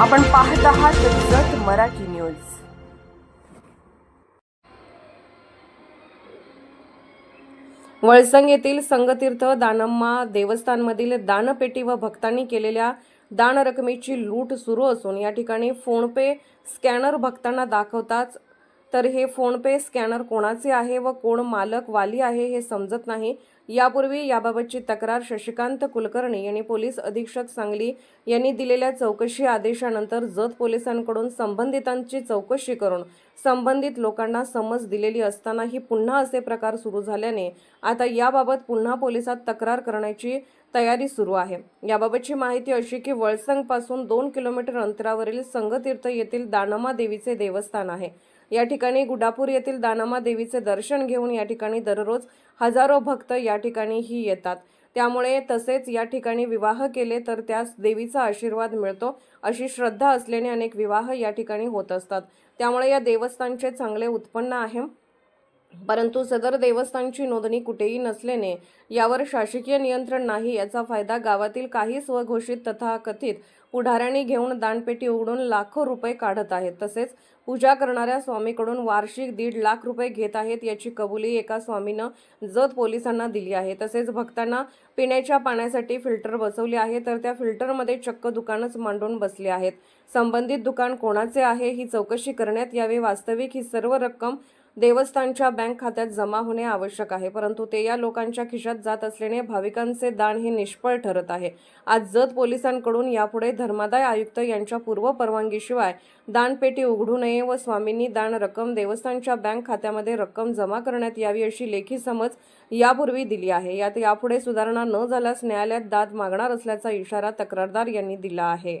आपण पाहत आहात जत मराठी न्यूज. वळसंग येथील संगतीर्थ दानम्मा देवस्थानमधील दानपेटी व भक्तांनी केलेल्या दान रकमेची लूट सुरू असून या ठिकाणी फोनपे स्कॅनर भक्तांना दाखवताच तर हे फोनपे स्कॅनर कोणाचे आहे व कोण मालक वाली आहे हे समजत नाही. यापूर्वी याबाबतची तक्रार शशिकांत कुलकर्णी यांनी पोलीस अधीक्षक सांगली यांनी दिलेल्या चौकशी आदेशानंतर जत पोलिसांकडून संबंधितांची चौकशी करून संबंधित लोकांना समज दिलेली असतानाही पुन्हा असे प्रकार सुरू झाल्याने आता याबाबत पुन्हा पोलिसात तक्रार करण्याची तयारी सुरू आहे. याबाबतची माहिती अशी की वळसंगपासून दोन किलोमीटर अंतरावरील संगतीर्थ येथील दानमा देवीचे देवस्थान आहे. या ठिकाणी गुडापूर येथील दानमा देवीचे दर्शन घेऊन या ठिकाणी दररोज हजारो भक्त या ठिकाणीही येतात. त्यामुळे तसेच या ठिकाणी विवाह केले तर त्यास देवीचा आशीर्वाद मिळतो अशी श्रद्धा असल्याने अनेक विवाह या ठिकाणी होत असतात. त्यामुळे या देवस्थानचे चांगले उत्पन्न आहे. परंतु सदर देवस्थानची नोंदणी कुठेही नसल्याने यावर शासकीय नियंत्रण नाही याचा फायदा गावातील काही स्वघोषित तथाकथित पुढाऱ्यांनी घेऊन दानपेटी उघडून लाखो रुपये काढत आहेत. तसेच पूजा करणाऱ्या स्वामीकडून वार्षिक दीड लाख रुपये घेत आहेत याची कबुली एका स्वामीनं जत पोलिसांना दिली आहे. तसेच भक्तांना पिण्याच्या पाण्यासाठी फिल्टर बसवले आहे. तर त्या फिल्टरमध्ये चक्क दुकानच मांडून बसले आहेत. संबंधित दुकान कोणाचे आहे ही चौकशी करण्यात यावी. वास्तविक ही सर्व रक्कम देवस्थानच्या बँक खात्यात जमा होणे आवश्यक आहे परंतु ते या लोकांच्या खिशात जात असल्याने भाविकांचे दान हे निष्फळ ठरत आहे. आज जत पोलिसांकडून यापुढे धर्मादाय आयुक्त यांच्या पूर्व परवानगीशिवाय दानपेटी उघडू नये व स्वामींनी दान रक्कम देवस्थानच्या बँक खात्यामध्ये रक्कम जमा करण्यात यावी अशी लेखी समज यापूर्वी दिली आहे. यात यापुढे सुधारणा न झाल्यास न्यायालयात दाद मागणार असल्याचा इशारा तक्रारदार यांनी दिला आहे.